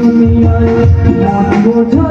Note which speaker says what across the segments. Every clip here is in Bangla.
Speaker 1: দুনিয়ায় নাম বোঝা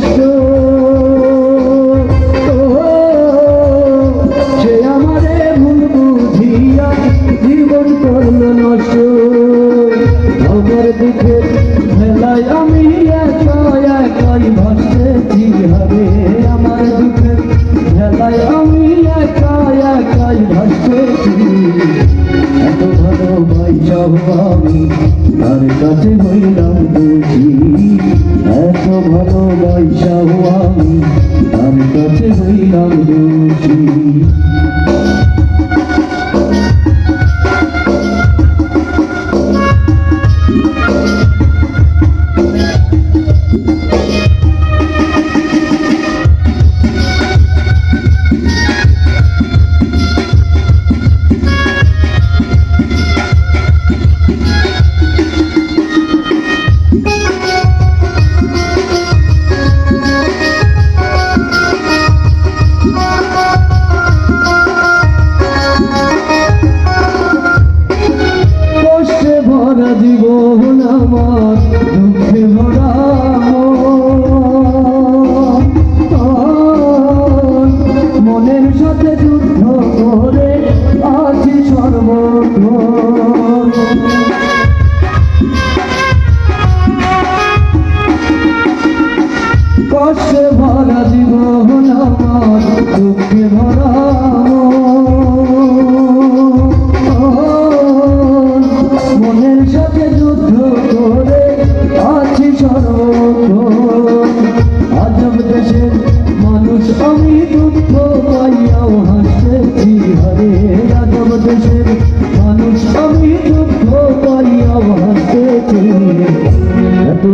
Speaker 1: sure. সবাই সব আমি। তার কাছে হইলাম দোষী। এত ভালোবাসা আমি। তার কাছে হইলাম দোষী।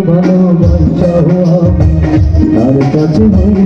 Speaker 1: ভালোবাসা হওয়া তার কাছে হয়ে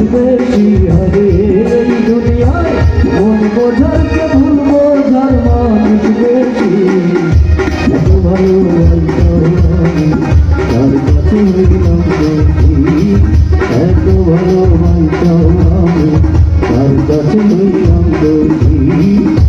Speaker 1: মানুষ বেশি হবে এই দুনিয়ায় মন বোঝার যে ভুল বোঝার মানুষ বেশি ভালোবাসা তার কাছে হইলাম এত ভালোবাসা তার কাছে হইলাম খুশি